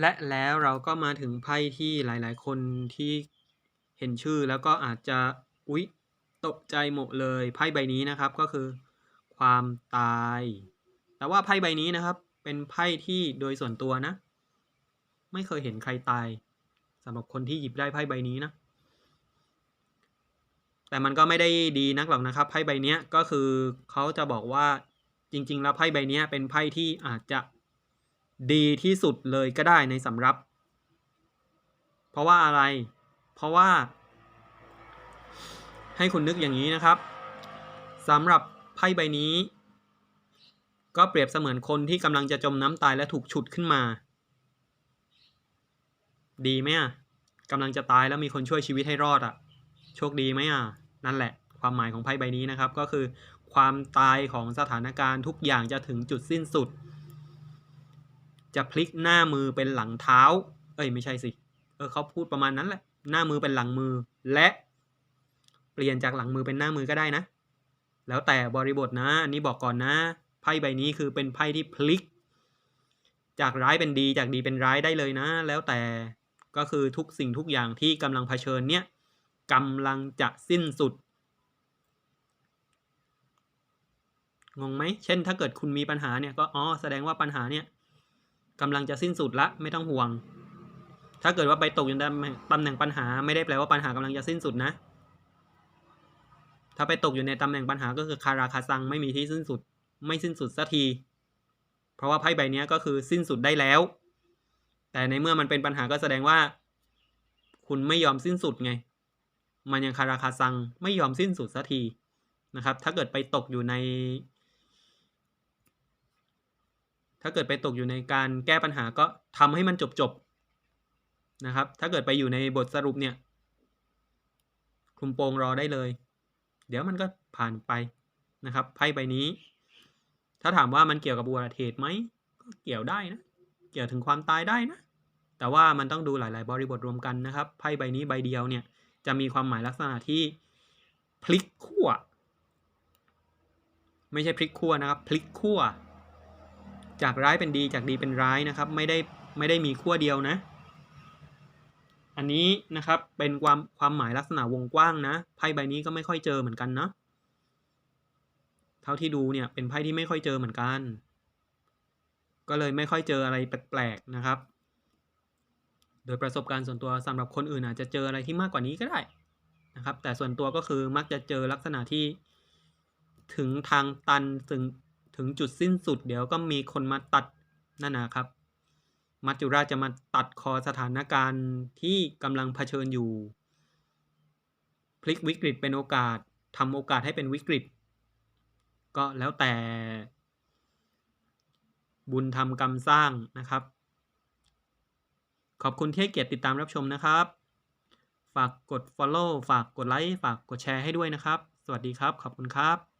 และแล้วเราก็มาถึงไพ่ที่หลาย ๆ คนที่เห็นชื่อแล้วก็อาจจะอุ๊ยตกใจหมดเลยไพ่ใบนี้นะครับก็คือ ความตาย แต่ว่าไพ่ใบนี้นะครับ เป็นไพ่ที่โดยส่วนตัวนะ ไม่เคยเห็นใครตายสำหรับคนที่หยิบได้ไพ่ใบนี้นะ แต่มันก็ไม่ได้ดีนักหรอกนะครับไพ่ใบนี้ก็คือเขาจะบอกว่าจริง ๆ แล้วไพ่ใบนี้เป็นไพ่ที่อาจจะ ดีที่สุดเลยก็ได้ในสำรับ เพราะว่าอะไร เพราะว่า ให้คุณนึกอย่างนี้นะครับสำหรับไพ่ใบนี้ ก็เปรียบเสมือนคนที่กำลังจะจมน้ำตายและถูกฉุดขึ้นมา ดีไหมอะกำลังจะตายแล้วมีคนช่วยชีวิตให้รอดอะ โชคดีไหมอะ นั่นแหละ ความหมายของไพ่ใบนี้นะครับ ก็คือ ความตายของสถานการณ์ทุกอย่างจะถึงจุดสิ้นสุด จะพลิกหน้ามือเป็นหลังเท้า เอ้ยไม่ใช่สิ เออเขาพูดประมาณนั้นแหละ หน้ามือเป็นหลังมือ และเปลี่ยนจากหลังมือเป็นหน้ามือก็ได้นะ แล้วแต่บริบทนะอันนี้บอกก่อนนะ ไพ่ใบนี้คือเป็นไพ่ที่พลิก จากร้ายเป็นดี จากดีเป็นร้ายได้เลยนะ แล้วแต่ก็คือทุกสิ่งทุกอย่างที่กำลังเผชิญเนี่ยกำลังจะสิ้นสุดงงไหม เช่น ถ้าเกิดคุณมีปัญหาเนี่ยก็ อ๋อ แสดงว่าปัญหาเนี่ย กำลังจะสิ้นสุดละไม่ต้องห่วง ถ้าเกิดว่าไปตกอยู่ในตำแหน่งปัญหา ไม่ได้แปลว่าปัญหากำลังจะสิ้นสุดนะ ถ้าไปตกอยู่ในตำแหน่งปัญหาก็คือคาราคาซังไม่มีที่สิ้นสุด ไม่สิ้นสุดสักที เพราะว่าไพ่ใบนี้ก็คือสิ้นสุดได้แล้ว แต่ในเมื่อมันเป็นปัญหาก็แสดงว่า คุณไม่ยอมสิ้นสุดไง มันยังคาราคาซังไม่ยอมสิ้นสุดสักทีนะครับ ถ้าเกิดไปตกอยู่ใน ถ้าเกิดไปตกอยู่ในการแก้ปัญหาก็ทำให้มันจบจบนะครับ ถ้าเกิดไปอยู่ในบทสรุปเนี่ยคลุมโปงรอได้เลย เดี๋ยวมันก็ผ่านไปนะครับไพ่ใบนี้ ถ้าถามว่ามันเกี่ยวกับบัวเทศไหมก็เกี่ยวได้นะ เกี่ยวถึงความตายได้นะ แต่ว่ามันต้องดูหลาย ๆ บริบทรวมกันนะครับไพ่ใบนี้ใบเดียวเนี่ยจะมีความหมายลักษณะที่พลิกขั้วไม่ใช่พลิกขั้วนะครับ พลิกขั้ว จากร้ายเป็นดีจากดีเป็นร้ายนะครับ ไม่ได้ไม่ได้มีขั้วเดียวนะ อันนี้นะครับเป็นความความหมายลักษณะวงกว้างนะไพ่ใบนี้ก็ไม่ค่อยเจอเหมือนกันเนาะเท่าที่ดูเนี่ยเป็นไพ่ที่ไม่ค่อยเจอเหมือนกัน ก็เลยไม่ค่อยเจออะไรแปลกๆนะครับ โดยประสบการณ์ส่วนตัวสำหรับคนอื่นอาจจะเจออะไรที่มากกว่านี้ก็ได้นะครับ แต่ส่วนตัวก็คือมักจะเจอลักษณะที่ถึงทางตันถึง ถึงจุดสิ้นสุด เดี๋ยวก็มีคนมาตัดนั่นนะครับ มัจจุราชจะมาตัดคอสถานการณ์ที่กำลังเผชิญอยู่ พลิกวิกฤตเป็นโอกาสทำโอกาสให้เป็นวิกฤต ก็แล้วแต่ บุญทำกรรมสร้างนะครับ ขอบคุณที่ให้เกียรติติดตามรับชมนะครับ ฝากกด follow ฝากกดไลค์ฝากกดแชร์ให้ด้วยนะครับ สวัสดีครับ ขอบคุณครับ